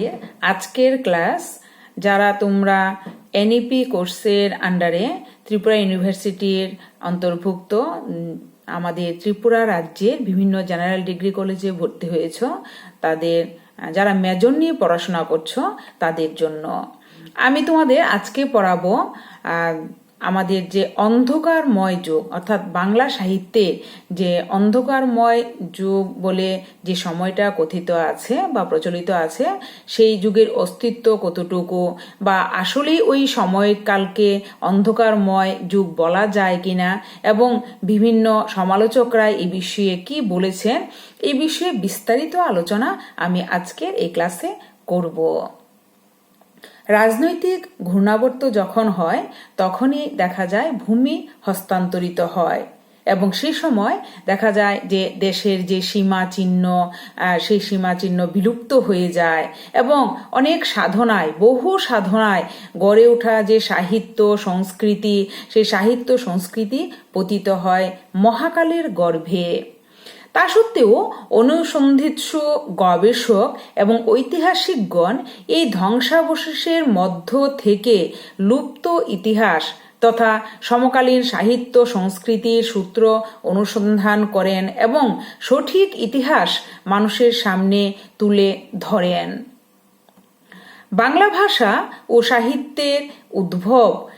আমাদের আজকের ক্লাস যারা তোমরা এনইপি কোর্সের আন্ডারে ত্রিপুরা ইউনিভার্সিটির অন্তর্ভুক্ত আমাদের ত্রিপুরা রাজ্যের বিভিন্ন জেনারেল ডিগ্রি কলেজে ভর্তি হয়েছ, তাদের, যারা মেজর নিয়ে পড়াশোনা করছ, তাদের জন্য। আমি তোমাদের আজকে পড়াবো আমাদের যে অন্ধকারময় যুগ, অর্থাৎ বাংলা সাহিত্যে যে অন্ধকারময় যুগ বলে যে সময়টা কথিত আছে বা প্রচলিত আছে, সেই যুগের অস্তিত্ব কতটুকু বা আসলেই ওই সময়কালকে অন্ধকারময় যুগ বলা যায় কিনা এবং বিভিন্ন সমালোচকরা এই বিষয়ে কি বলেছেন এই বিষয়ে বিস্তারিত আলোচনা আমি আজকের এই ক্লাসে করব। রাজনৈতিক ঘূর্ণাবর্ত যখন হয়, তখনই দেখা যায় ভূমি হস্তান্তরিত হয়। এবং সেই সময় দেখা যায় যে দেশের যে সীমা চিহ্ন সেই সীমা চিহ্ন বিলুপ্ত হয়ে যায় এবং অনেক সাধনায়, বহু সাধনায় গড়ে ওঠা যে সাহিত্য, সংস্কৃতি, সেই সাহিত্য, সংস্কৃতি পতিত হয় মহাকালের গর্ভে। তা সত্ত্বেও অনুসন্ধিৎস গবেষক এবং ঐতিহাসিকগণ এই ধ্বংসাবশেষের মধ্য থেকে লুপ্ত ইতিহাস তথা সমকালীন সাহিত্য সংস্কৃতির সূত্র অনুসন্ধান করেন এবং সঠিক ইতিহাস মানুষের সামনে তুলে ধরেন। বাংলা ভাষা ও সাহিত্যের উদ্ভব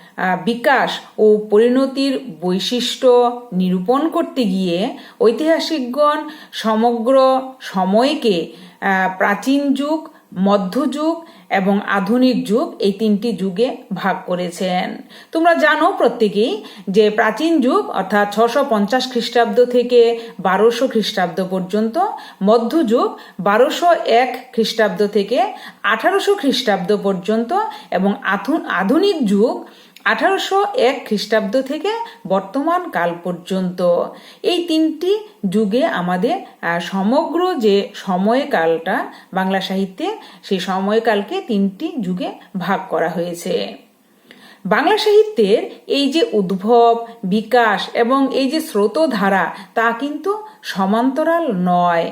বিকাশ ও পরিণতির বৈশিষ্ট্য নিরূপণ করতে গিয়ে ঐতিহাসিকগণ সমগ্র সময়কে প্রাচীন যুগ মধ্যযুগ এবং আধুনিক যুগ এই তিনটি যুগে ভাগ করেছেন। তোমরা জানো প্রত্যেকেই যে প্রাচীন যুগ অর্থাৎ ছশো পঞ্চাশ খ্রিস্টাব্দ থেকে বারোশো খ্রিস্টাব্দ পর্যন্ত মধ্যযুগ বারোশো এক খ্রিস্টাব্দ থেকে আঠারোশো খ্রিস্টাব্দ পর্যন্ত এবং আধুনিক যুগ আঠারোশো এক খ্রিস্টাব্দ থেকে বর্তমান কাল পর্যন্ত। এই তিনটি যুগে আমাদের সমগ্র যে সময়কালটা বাংলা সাহিত্যে, সেই সময়কালকে তিনটি যুগে ভাগ করা হয়েছে। বাংলা সাহিত্যের এই যে উদ্ভব, বিকাশ এবং এই যে স্রোতধারা, তা কিন্তু সমান্তরাল নয়।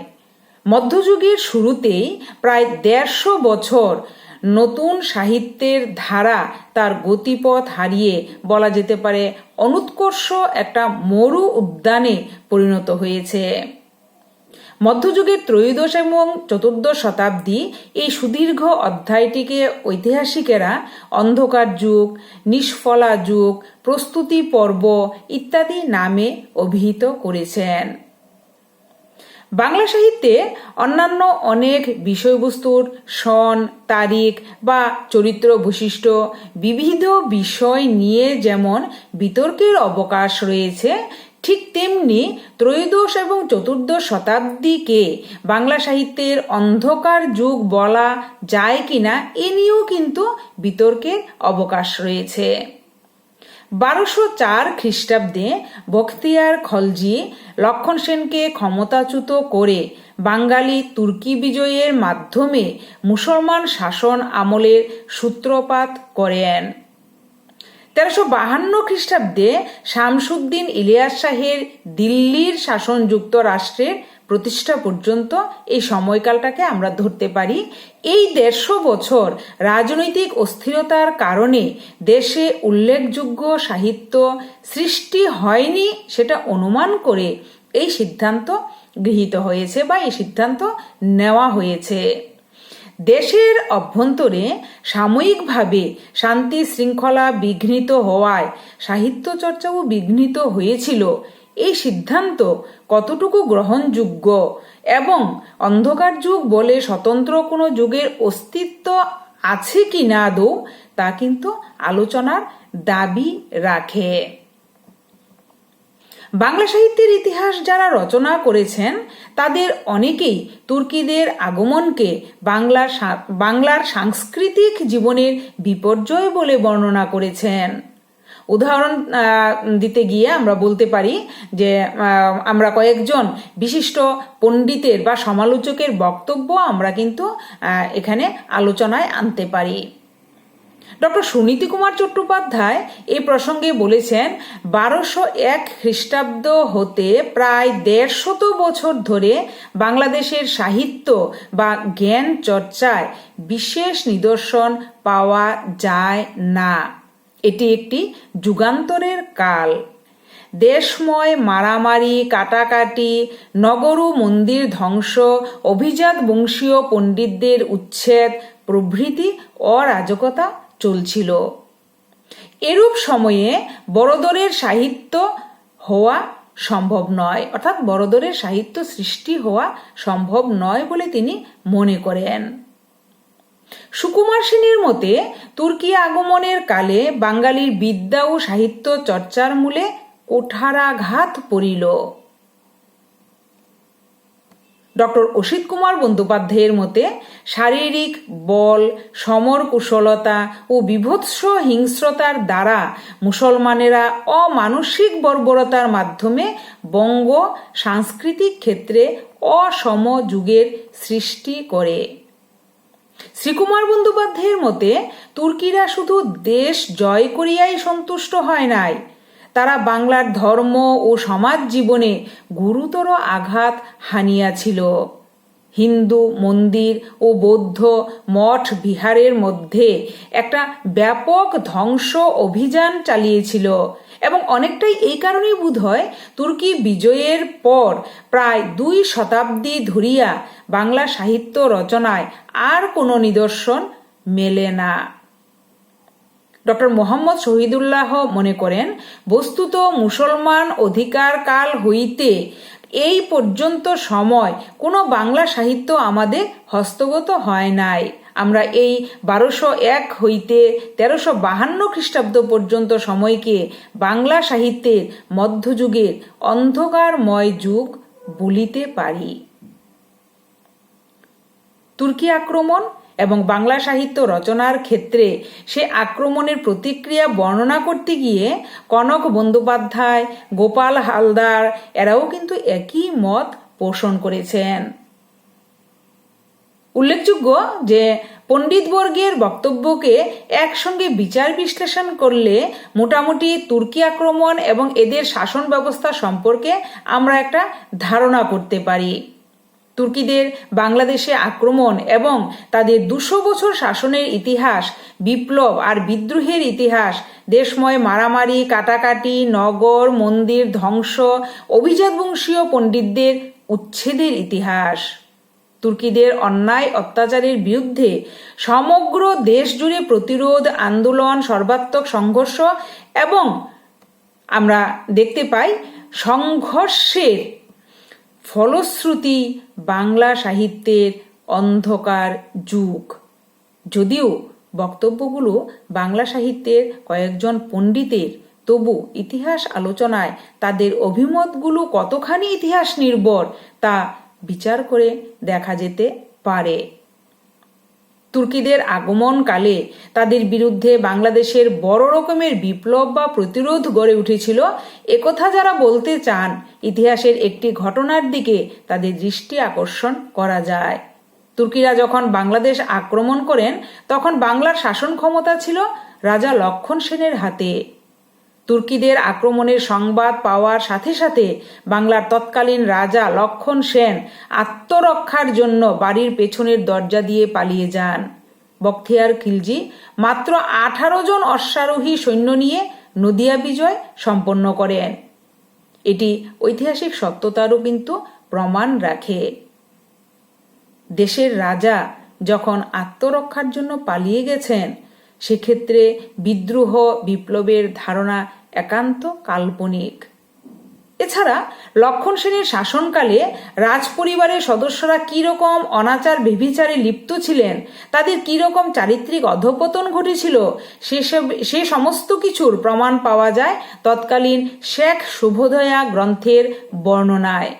মধ্যযুগের শুরুতেই প্রায় দেড়শো বছর নতুন সাহিত্যের ধারা তার গতিপথ হারিয়ে বলা যেতে পারে অনুৎকর্ষ একটা মরু উদ্যানে পরিণত হয়েছে। মধ্যযুগের ত্রয়োদশ এবং চতুর্দশ শতাব্দী এই সুদীর্ঘ অধ্যায়টিকে ঐতিহাসিকেরা অন্ধকার যুগ, নিষ্ফলা যুগ, প্রস্তুতি পর্ব ইত্যাদি নামে অভিহিত করেছেন। বাংলা সাহিত্যে অন্যান্য অনেক বিষয়বস্তুর সন, তারিখ বা চরিত্র বৈশিষ্ট্য বিবিধ বিষয় নিয়ে যেমন বিতর্কের অবকাশ রয়েছে, ঠিক তেমনি ত্রয়োদশ এবং চতুর্দশ শতাব্দীকে বাংলা সাহিত্যের অন্ধকার যুগ বলা যায় কিনা, এ নিয়েও কিন্তু বিতর্কের অবকাশ রয়েছে। বারোশো চার খ্রিস্টাব্দে বখতিয়ার খলজি লক্ষণ সেনকে ক্ষমতাচ্যুত করে বাঙালি তুর্কি বিজয়ের মাধ্যমে মুসলমান শাসন আমলের সূত্রপাত করেন। তেরোশো বাহান্ন খ্রিস্টাব্দে শামসুদ্দিন ইলিয়াস শাহের দিল্লির শাসন যুক্তরাষ্ট্রের প্রতিষ্ঠা পর্যন্ত এই সময়কালটাকে আমরা ধরতে পারি। এই দেড়শো বছর রাজনৈতিক অস্থিরতার কারণে দেশে উল্লেখযোগ্য সাহিত্য সৃষ্টি হয়নি সেটা অনুমান করে এই সিদ্ধান্ত গৃহীত হয়েছে বা এই সিদ্ধান্ত নেওয়া হয়েছে। দেশের অভ্যন্তরে সাময়িকভাবে শান্তি শৃঙ্খলা বিঘ্নিত হওয়ায় সাহিত্য চর্চাও বিঘ্নিত হয়েছিল। এই সিদ্ধান্ত কতটুকু গ্রহণযোগ্য এবং অন্ধকার যুগ বলে স্বতন্ত্র কোনো যুগের অস্তিত্ব আছে কি না আদৌ তা কিন্তু আলোচনার দাবি রাখে। বাংলা সাহিত্যের ইতিহাস যারা রচনা করেছেন, তাদের অনেকেই তুর্কিদের আগমনকে বাংলার বাংলার সাংস্কৃতিক জীবনের বিপর্যয় বলে বর্ণনা করেছেন। উদাহরণ দিতে গিয়ে আমরা বলতে পারি যে আমরা কয়েকজন বিশিষ্ট পণ্ডিতের বা সমালোচকের বক্তব্য আমরা কিন্তু এখানে আলোচনায় আনতে পারি। ডক্টর সুনীতি কুমার চট্টোপাধ্যায় এই প্রসঙ্গে বলেছেন, বারোশো এক খ্রিস্টাব্দ হতে প্রায় দেড়শত বছর ধরে বাংলাদেশের সাহিত্য বা জ্ঞান চর্চায় বিশেষ নিদর্শন পাওয়া যায় না। এটি একটি যুগান্তরের কাল। দেশময় মারামারি, কাটাকাটি, নগরু মন্দির ধ্বংস, অভিজাত বংশীয় পণ্ডিতদের উচ্ছেদ, প্রভৃতি অরাজকতা চলছিল। এরূপ সময়ে বড়দরের সাহিত্য হওয়া সম্ভব নয়, অর্থাৎ বড়দরের সাহিত্য সৃষ্টি হওয়া সম্ভব নয় বলে তিনি মনে করেন। সুকুমার সেনের মতে, তুর্কি আগমনের কালে বাঙালির বিদ্যা ও সাহিত্য চর্চার মূলে কোঠারাঘাত পড়িল। ডক্টর অসিত কুমার বন্দ্যোপাধ্যায়ের মতে, শারীরিক বল, সমর কুশলতা ও বিভৎস হিংস্রতার দ্বারা মুসলমানেরা অমানসিক বর্বরতার মাধ্যমে বঙ্গ সাংস্কৃতিক ক্ষেত্রে অসম যুগের সৃষ্টি করে। শ্রীকুমার বন্দ্যোপাধ্যায়ের মতে, তুর্কিরা শুধু দেশ জয় করিয়াই সন্তুষ্ট হয় নাই। তারা বাংলার ধর্ম ও সমাজ জীবনে গুরুতর আঘাত হানিয়াছিল। হিন্দু, মন্দির ও বৌদ্ধ মঠ বিহারের মধ্যে একটা ব্যাপক ধ্বংস অভিযান চালিয়েছিল। এবং অনেকটাই এই কারণেই বোধ হয় তুর্কি বিজয়ের পর প্রায় দুই শতাব্দী ধরিয়া বাংলা সাহিত্য রচনায় আর কোনো নিদর্শন মেলে না। ডক্টর মোহাম্মদ শহীদুল্লাহ মনে করেন, বস্তুত মুসলমান অধিকার কাল হইতে এই পর্যন্ত সময় কোনো বাংলা সাহিত্য আমাদের হস্তগত হয় নাই। আমরা এই বারোশো এক হইতে তেরোশো বাহান্ন খ্রিস্টাব্দ পর্যন্ত সময়কে বাংলা সাহিত্যের মধ্যযুগের অন্ধকারময় যুগ বলিতে পারি। তুর্কি আক্রমণ এবং বাংলা সাহিত্য রচনার ক্ষেত্রে সে আক্রমণের প্রতিক্রিয়া বর্ণনা করতে গিয়ে কনক বন্দ্যোপাধ্যায়, গোপাল হালদার, এরাও কিন্তু একই মত পোষণ করেছেন। উল্লেখযোগ্য যে পণ্ডিতবর্গের বক্তব্যকে একসঙ্গে বিচার বিশ্লেষণ করলে মোটামুটি তুর্কি আক্রমণ এবং এদের শাসন ব্যবস্থা সম্পর্কে আমরা একটা ধারণা করতে পারি। তুর্কিদের বাংলাদেশে আক্রমণ এবং তাদের দুশো বছর শাসনের ইতিহাস, বিপ্লব আর বিদ্রোহের ইতিহাস, দেশময় মারামারি, কাটাকাটি, নগর, মন্দির ধ্বংস অভিজাত বংশীয় পণ্ডিতদের উচ্ছেদের ইতিহাস। তুর্কিদের অন্যায় অত্যাচারের বিরুদ্ধে সমগ্র দেশ জুড়ে প্রতিরোধ, আন্দোলন, সর্বাত্মক সংঘর্ষ এবং আমরা দেখতে পাই সংঘর্ষের ফলশ্রুতি বাংলা সাহিত্যের অন্ধকার যুগ। যদিও বক্তব্যগুলো বাংলা সাহিত্যের কয়েকজন পণ্ডিতের, তবু ইতিহাস আলোচনায় তাদের অভিমতগুলো কতখানি ইতিহাস নির্ভর তা বিচার করে দেখা যেতে পারে। তুর্কিদের আগমনকালে তাদের বিরুদ্ধে বাংলাদেশের বড় রকমের বিপ্লব বা প্রতিরোধ গড়ে উঠেছিল। একথা যারা বলতে চান, ইতিহাসের একটি ঘটনার দিকে তাদের দৃষ্টি আকর্ষণ করা যায়। তুর্কিরা যখন বাংলাদেশ আক্রমণ করেন, তখন বাংলার শাসন ক্ষমতা ছিল রাজা লক্ষণ সেনের হাতে। তুর্কিদের আক্রমণের সংবাদ পাওয়ার সাথে সাথে বাংলার তৎকালীন রাজা লক্ষণ সেন আত্মরক্ষার জন্য বাড়ির পেছনের দরজা দিয়ে পালিয়ে যান। বখতিয়ার খিলজি মাত্র আঠারো জন অশ্বারোহী সৈন্য নিয়ে নদিয়া বিজয় সম্পন্ন করেন। এটি ঐতিহাসিক সত্যতারও কিন্তু প্রমাণ রাখে। দেশের রাজা যখন আত্মরক্ষার জন্য পালিয়ে গেছেন, সেক্ষেত্রে বিদ্রোহ বিপ্লবের ধারণা একান্ত কাল্পনিক। এছাড়া লক্ষণ সেনের শাসনকালে রাজপরিবারের সদস্যরা কীরকম অনাচার বিভিচারে লিপ্ত ছিলেন, তাদের কীরকম চারিত্রিক অধপতন ঘটেছিল, সেসব, সে সমস্ত কিছুর প্রমাণ পাওয়া যায় তৎকালীন শেখ শুভোদয়া গ্রন্থের বর্ণনায়।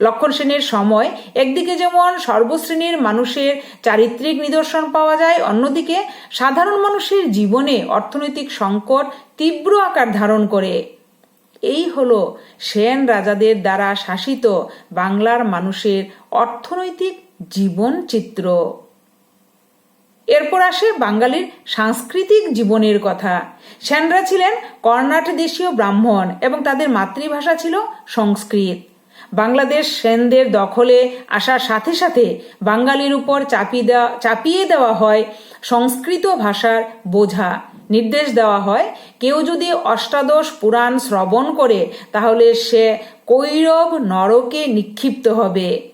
লক্ষণ সেনের সময় একদিকে যেমন সর্বশ্রেণীর মানুষের চারিত্রিক নিদর্শন পাওয়া যায়, অন্যদিকে সাধারণ মানুষের জীবনে অর্থনৈতিক সংকট তীব্র আকার ধারণ করে। এই হল সেন রাজাদের দ্বারা শাসিত বাংলার মানুষের অর্থনৈতিক জীবন চিত্র। এরপর আসে বাঙালির সাংস্কৃতিক জীবনের কথা। সেনরা ছিলেন কর্ণাট দেশীয় ব্রাহ্মণ এবং তাদের মাতৃভাষা ছিল সংস্কৃত। বাংলাদেশ সেনদের দখলে আসার সাথে সাথে বাঙালির উপর চাপিয়ে দেওয়া চাপিয়ে দেওয়া হয় সংস্কৃত ভাষার বোঝা। নির্দেশ দেওয়া হয়, কেউ যদি অষ্টাদশ পুরাণ শ্রবণ করে, তাহলে সে কৈরব নরকে নিক্ষিপ্ত হবে।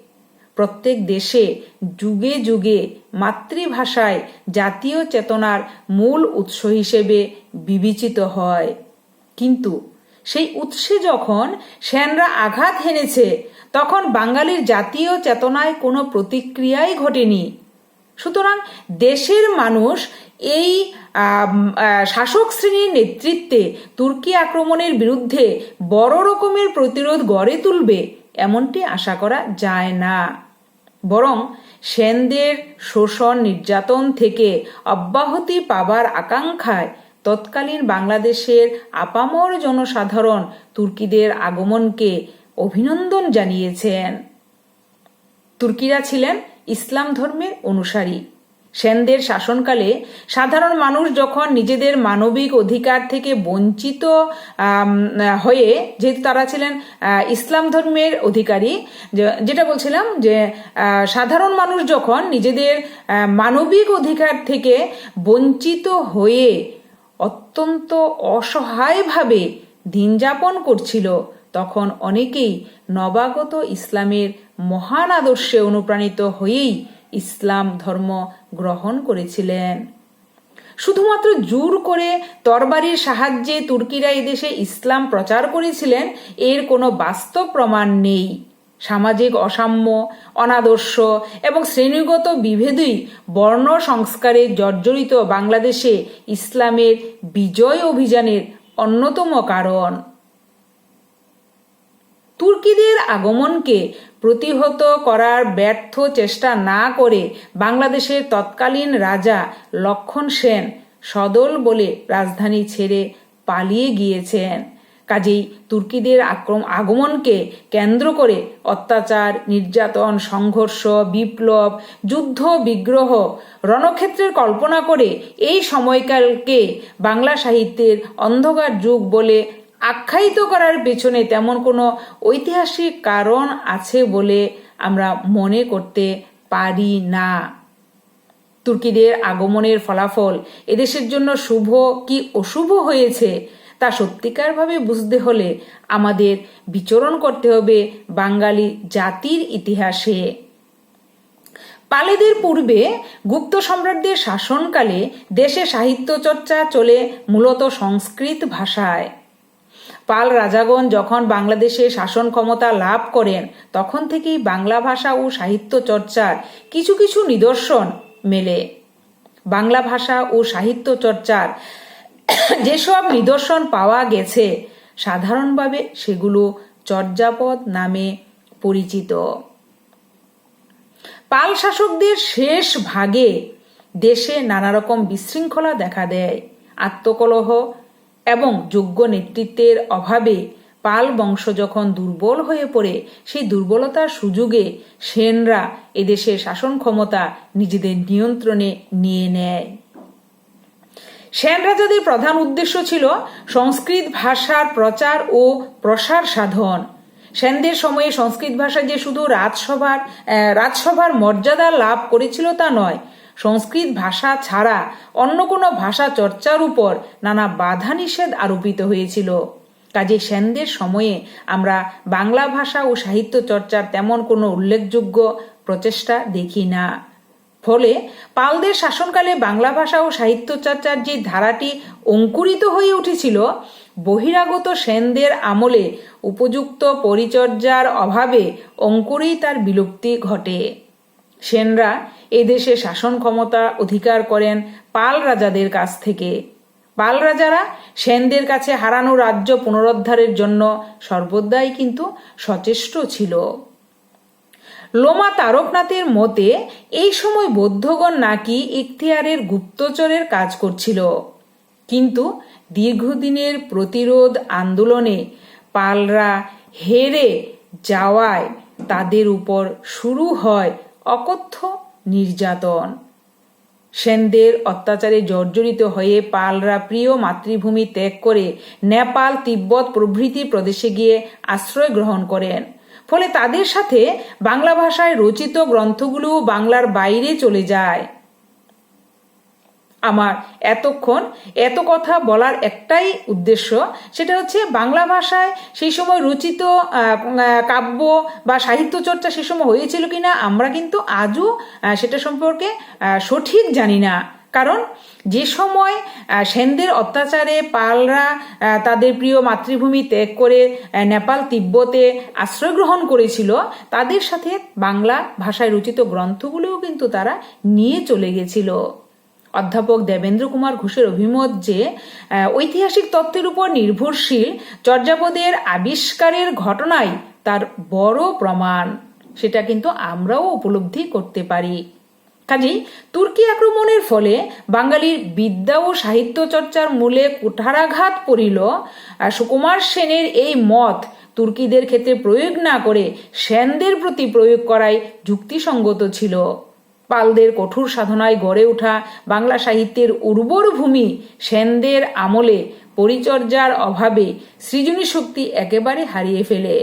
প্রত্যেক দেশে যুগে যুগে মাতৃভাষায় জাতীয় চেতনার মূল উৎস হিসেবে বিবেচিত হয়। কিন্তু সেই উৎসে যখন সেনরা আঘাত হেনেছে, তখন বাঙালির জাতীয় চেতনায় কোনো প্রতিক্রিয়াই ঘটেনি। সুতরাং দেশের মানুষ এই শাসক শ্রেণির নেতৃত্বে তুর্কি আক্রমণের বিরুদ্ধে বড় রকমের প্রতিরোধ গড়ে তুলবে এমনটি আশা করা যায় না। বরং সেনদের শোষণ নির্যাতন থেকে অব্যাহতি পাবার আকাঙ্ক্ষায় তৎকালীন বাংলাদেশের আপামর জনসাধারণ তুর্কিদের আগমনকে অভিনন্দন জানিয়েছেন। তুর্কিরা ছিলেন ইসলাম ধর্মের অনুসারী। সেনদের শাসনকালে সাধারণ মানুষ যখন নিজেদের মানবিক অধিকার থেকে বঞ্চিত হয়ে, যেহেতু তারা ছিলেন ইসলাম ধর্মের অধিকারী যেটা বলছিলাম যে সাধারণ মানুষ যখন নিজেদের মানবিক অধিকার থেকে বঞ্চিত হয়ে অত্যন্ত অসহায়ভাবে দিন যাপন করছিল। তখন অনেকেই নবাগত ইসলামের মহান আদর্শে অনুপ্রাণিত হয়েই ইসলাম ধর্ম গ্রহণ করেছিলেন। শুধুমাত্র জোর করে তরবারির সাহায্যে তুর্কিরা এদেশে ইসলাম প্রচার করেছিলেন, এর কোনো বাস্তব প্রমাণ নেই। সামাজিক অসাম্য, অনাদর্শ এবং শ্রেণীগত বিভেদই বর্ণ সংস্কারে জর্জরিত বাংলাদেশে ইসলামের বিজয় অভিযানের অন্যতম কারণ। তুর্কিদের আগমনকে প্রতিহত করার ব্যর্থ চেষ্টা না করে বাংলাদেশের তৎকালীন রাজা লক্ষণ সেন সদল বলে রাজধানী ছেড়ে পালিয়ে গিয়েছেন। কাজেই তুর্কিদের আক্রম, আগমনকে কেন্দ্র করে অত্যাচার, নির্যাতন, সংঘর্ষ, বিপ্লব, যুদ্ধ, বিগ্রহ, রণক্ষেত্রের কল্পনা করে এই সময়কালকে বাংলা সাহিত্যের অন্ধকার যুগ বলে আখ্যায়িত করার পেছনে তেমন কোনো ঐতিহাসিক কারণ আছে বলে আমরা মনে করতে পারি না। তুর্কিদের আগমনের ফলাফল এদেশের জন্য শুভ কি অশুভ হয়েছে তা সত্যিকারভাবে বুঝতে হলে আমাদের বিচরণ করতে হবে বাঙালি জাতির ইতিহাসে। পালেদের পূর্বে গুপ্ত সম্রাটদের শাসনকালে দেশে সাহিত্য চর্চা চলে মূলত সংস্কৃত ভাষায়। পাল রাজাগণ যখন বাংলাদেশে শাসন ক্ষমতা লাভ করেন, তখন থেকেই বাংলা ভাষা ও সাহিত্য চর্চার কিছু কিছু নিদর্শন মেলে। বাংলা ভাষা ও সাহিত্য চর্চার যেসব নিদর্শন পাওয়া গেছে, সাধারণভাবে সেগুলো চর্যাপদ নামে পরিচিত। পাল শাসকদের শেষ ভাগে দেশে নানা রকম বিশৃঙ্খলা দেখা দেয়। আত্মকলহ এবং যোগ্য নেতৃত্বের অভাবে পাল বংশ যখন দুর্বল হয়ে পড়ে, সেই দুর্বলতার সুযোগে সেনরা এদেশের শাসন ক্ষমতা নিজেদের নিয়ন্ত্রণে নিয়ে নেয়। সেন রাজাদের প্রধান উদ্দেশ্য ছিল সংস্কৃত ভাষার প্রচার ও প্রসার সাধন। সেনদের সময়ে সংস্কৃত ভাষা যে শুধু রাজসভার রাজসভার মর্যাদা লাভ করেছিল তা নয়, সংস্কৃত ভাষা ছাড়া অন্য কোনো ভাষা চর্চার উপর নানা বাধা নিষেধ আরোপিত হয়েছিল। কাজে সেনদের সময়ে আমরা বাংলা ভাষা ও সাহিত্য চর্চার তেমন কোনো উল্লেখযোগ্য প্রচেষ্টা দেখি না। ফলে পালদের শাসনকালে বাংলা ভাষা ও সাহিত্য চর্চার যে ধারাটি অঙ্কুরিত হয়ে উঠেছিল, বহিরাগত সেনদের আমলে উপযুক্ত পরিচর্যার অভাবে অঙ্কুরেই তার বিলুপ্তি ঘটে। সেনরা এদেশে শাসন ক্ষমতা অধিকার করেন পাল রাজাদের কাছ থেকে। পাল রাজারা সেনদের কাছে হারানো রাজ্য পুনরুদ্ধারের জন্য সর্বদাই কিন্তু সচেষ্ট ছিল। লোমা তারকনাথের মতে, এই সময় বৌদ্ধগণ নাকি ইখতিয়ারের গুপ্তচরের কাজ করছিল। কিন্তু দীর্ঘদিনের প্রতিরোধ আন্দোলনে পালরা হেরে যাওয়ায় তাদের উপর শুরু হয় অকথ্য নির্যাতন। সেনদের অত্যাচারে জর্জরিত হয়ে পালরা প্রিয় মাতৃভূমি ত্যাগ করে নেপাল, তিব্বত প্রভৃতি প্রদেশে গিয়ে আশ্রয় গ্রহণ করেন। ফলে তাদের সাথে বাংলা ভাষায় রচিত গ্রন্থগুলো বাংলার বাইরে চলে যায়। আমার এতক্ষণ এত কথা বলার একটাই উদ্দেশ্য সেটা হচ্ছে বাংলা ভাষায় সেই সময় রচিত কাব্য বা সাহিত্য চর্চা সে সময় হয়েছিল কিনা আমরা কিন্তু আজও সেটা সম্পর্কে সঠিক জানি না। কারণ যে সময় সেনদের অত্যাচারে পালরা তাদের প্রিয় মাতৃভূমি ত্যাগ করে নেপাল তিব্বতে আশ্রয় গ্রহণ করেছিল, তাদের সাথে বাংলা ভাষায় রচিত গ্রন্থগুলোও কিন্তু তারা নিয়ে চলে গেছিল। অধ্যাপক দেবেন্দ্র কুমার ঘোষের অভিমত যে ঐতিহাসিক তত্ত্বের উপর নির্ভরশীল চর্যাপদের আবিষ্কারের ঘটনাই তার বড় প্রমাণ। সেটা কিন্তু আমরাও উপলব্ধি করতে পারি। কাজেই তুর্কি আক্রমণের ফলে বাঙালির বিদ্যা ও সাহিত্য চর্চার মূলে কুঠারাঘাত পড়িল সুকুমার সেনের এই মত তুর্কিদের ক্ষেত্রে প্রয়োগ না করে সেনদের প্রতি প্রয়োগ করাই যুক্তিসঙ্গত ছিল। পালদের কঠোর সাধনায় গড়ে ওঠা বাংলা সাহিত্যের উর্বর ভূমি সেনদের আমলে পরিচর্যার অভাবে সৃজনী শক্তি একেবারে হারিয়ে ফেলে।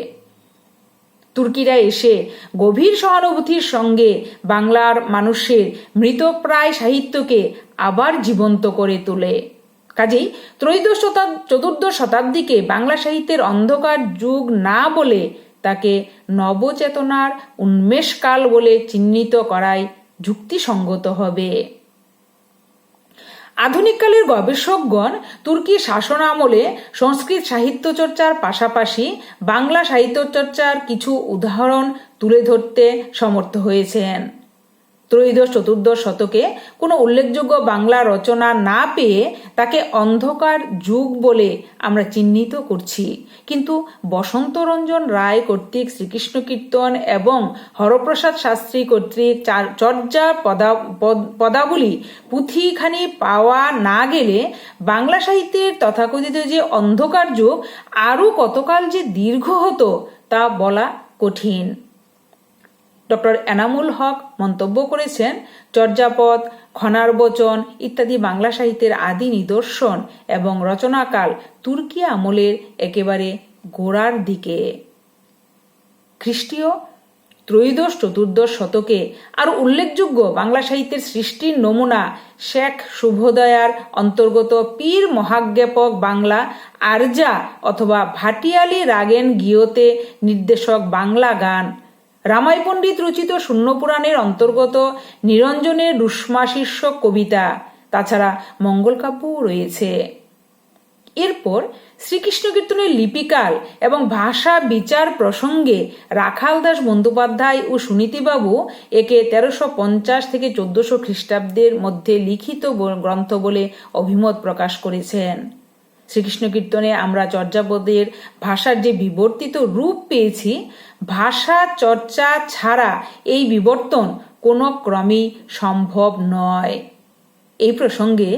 তুর্কিরা এসে গভীর সহানুভূতির সঙ্গে বাংলার মানুষের মৃতপ্রায় সাহিত্যকে আবার জীবন্ত করে তোলে। কাজেই ত্রয়োদশ চতুর্দশ শতাব্দীকে বাংলা সাহিত্যের অন্ধকার যুগ না বলে তাকে নবচেতনার উন্মেষকাল বলে চিহ্নিত করায় যুক্তিসঙ্গত হবে। আধুনিককালের গবেষকগণ তুর্কি শাসন আমলে সংস্কৃত সাহিত্য চর্চার পাশাপাশি বাংলা সাহিত্য চর্চার কিছু উদাহরণ তুলে ধরতে সমর্থ হয়েছেন। ত্রয়োদশ, চতুর্দশ শতকে কোনো উল্লেখযোগ্য বাংলা রচনা না পেয়ে তাকে অন্ধকার যুগ বলে আমরা চিহ্নিত করছি। কিন্তু বসন্ত রঞ্জন রায় কর্তৃক শ্রীকৃষ্ণ কীর্তন এবং হরপ্রসাদ শাস্ত্রী কর্তৃক চর্যা পদা, পদাবলী পুঁথিখানি পাওয়া না গেলে বাংলা সাহিত্যের তথাকথিত যে অন্ধকার যুগ, আরও কতকাল যে দীর্ঘ হতো তা বলা কঠিন। ডক্টর এনামুল হক মন্তব্য করেছেন, চর্যাপদ খনার বচন ইত্যাদি বাংলা সাহিত্যের আদি নিদর্শন এবং রচনাকাল তুর্কি আমলের একেবারে গোড়ার দিকে। খ্রিস্টীয় ত্রয়োদশ চতুর্দশ শতকে আর উল্লেখযোগ্য বাংলা সাহিত্যের সৃষ্টির নমুনা শেখ শুভদয়ার অন্তর্গত পীর মহাজ্ঞাপক বাংলা আরজা অথবা ভাটিয়ালি রাগেন গিয়তে নির্দেশক বাংলা গান। রামাই পণ্ডিত রচিত শূন্যপুরাণের অন্তর্গত নিরঞ্জনের রুষ্মা শীর্ষক কবিতা। তাছাড়া মঙ্গলকাব্যও রয়েছে। এরপর শ্রীকৃষ্ণ কীর্তনের লিপিকাল এবং ভাষা বিচার প্রসঙ্গে রাখাল দাস বন্দ্যোপাধ্যায় ও সুনীতিবাবু একে তেরোশো পঞ্চাশ থেকে চোদ্দশো খ্রিস্টাব্দের মধ্যে লিখিত গ্রন্থ বলে অভিমত প্রকাশ করেছেন। শ্রীকৃষ্ণ কীর্তনে আমরা চর্যাপদের ভাষার যে বিবর্তিত রূপ পেয়েছি, ভাষা চর্চা ছাড়া এই বিবর্তন কোনো ক্রমেই সম্ভব নয়। এই প্রসঙ্গে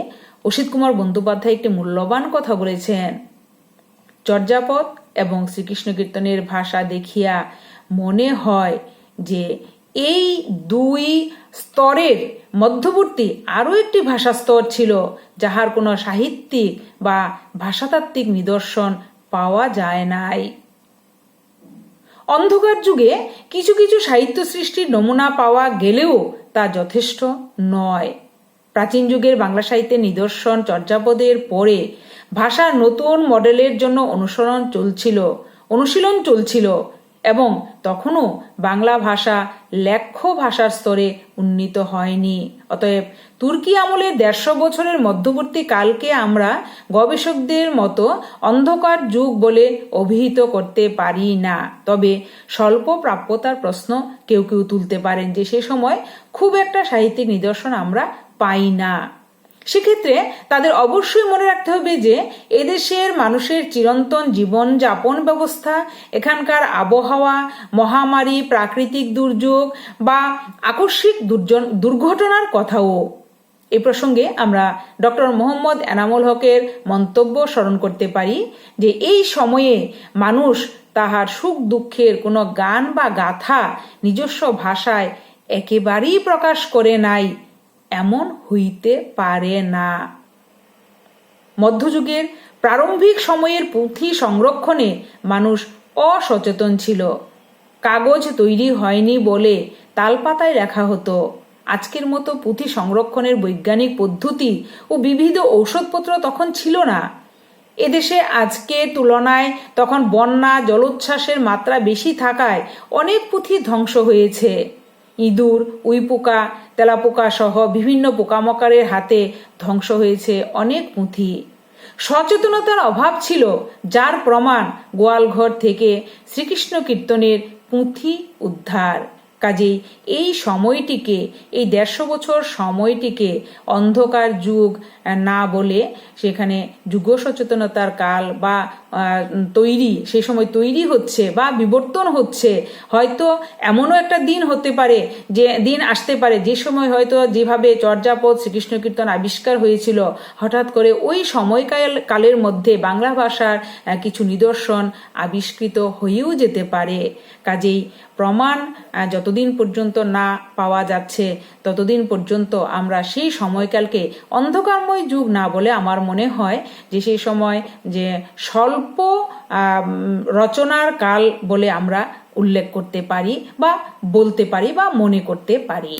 অসিত কুমার বন্দ্যোপাধ্যায় একটি মূল্যবান কথা বলেছেন। চর্যাপদ এবং শ্রীকৃষ্ণ কীর্তনের ভাষা দেখিয়া মনে হয় যে এই দুই স্তরের মধ্যবর্তী আরও একটি ভাষা স্তর ছিল, যাহার কোনো সাহিত্যিক বা ভাষাতাত্ত্বিক নিদর্শন পাওয়া যায় নাই। অন্ধকার যুগে কিছু কিছু সাহিত্য সৃষ্টির নমুনা পাওয়া গেলেও তা যথেষ্ট নয়। প্রাচীন যুগের বাংলা সাহিত্যের নিদর্শন চর্যাপদের পরে ভাষার নতুন মডেলের জন্য অনুসরণ চলছিল, অনুশীলন চলছিল এবং তখনও বাংলা ভাষা লেখ্য ভাষার স্তরে উন্নীত হয়নি। অতএব তুর্কি আমলে দেড়শো বছরের মধ্যবর্তী কালকে আমরা গবেষকদের মতো অন্ধকার যুগ বলে অভিহিত করতে পারি না। তবে স্বল্প প্রাপ্যতার প্রশ্ন কেউ কেউ তুলতে পারেন যে, সে সময় খুব একটা সাহিত্যিক নিদর্শন আমরা পাই না। সেক্ষেত্রে তাদের অবশ্যই মনে রাখতে হবে যে এদেশের মানুষের চিরন্তন জীবন যাপন ব্যবস্থা, এখানকার আবহাওয়া, মহামারী, প্রাকৃতিক দুর্যোগ বা আকস্মিক দুর্ঘটনার কথাও। এই প্রসঙ্গে আমরা ডক্টর মোহাম্মদ এনামুল হকের মন্তব্য স্মরণ করতে পারি যে এই সময়ে মানুষ তাহার সুখ দুঃখের কোনো গান বা গাথা নিজস্ব ভাষায় একেবারেই প্রকাশ করে নাই। এমন হইতে পারে না। মধ্যযুগের প্রারম্ভিক সময়ের পুঁথি সংরক্ষণে মানুষ অসচেতন ছিল। কাগজ তৈরি হয়নি বলে তালপাতায় লেখা হতো। আজকের মতো পুঁথি সংরক্ষণের বৈজ্ঞানিক পদ্ধতি ও বিবিধ ঔষধপত্র তখন ছিল না। এদেশে আজকের তুলনায় তখন বন্যা, জলোচ্ছ্বাসের মাত্রা বেশি থাকায় অনেক পুঁথি ধ্বংস হয়েছে। ইঁদুর, উইপোকা তেলাপোকা সহ বিভিন্ন পোকামাকড়ের হাতে ধ্বংস হয়েছে অনেক পুঁথি। সচেতনতার অভাব ছিল, যার প্রমাণ গোয়ালঘর থেকে শ্রীকৃষ্ণ কীর্তনের পুঁথি উদ্ধার। কাজেই এই সময়টিকে, এই দেড়শো বছর সময়টিকে অন্ধকার যুগ না বলে সেখানে যুগ সচেতনতার কাল বা তৈরি, সে সময় তৈরি হচ্ছে বা বিবর্তন হচ্ছে, হয়তো এমনও একটা দিন হতে পারে যে, দিন আসতে পারে, যে সময় হয়তো যেভাবে চর্যাপদ শ্রীকৃষ্ণ কীর্তন আবিষ্কার হয়েছিল, হঠাৎ করে ওই সময়কাল, কালের মধ্যে বাংলা ভাষার কিছু নিদর্শন আবিষ্কৃত হয়েও যেতে পারে। কাজেই প্রমাণ যতদিন পর্যন্ত না পাওয়া যাচ্ছে, ততদিন পর্যন্ত আমরা সেই সময়কালকে অন্ধকারময় যুগ না বলে আমার মনে হয় যে সেই সময় যে স্বল্প রচনার কাল বলে আমরা উল্লেখ করতে পারি বা বলতে পারি বা মনে করতে পারি।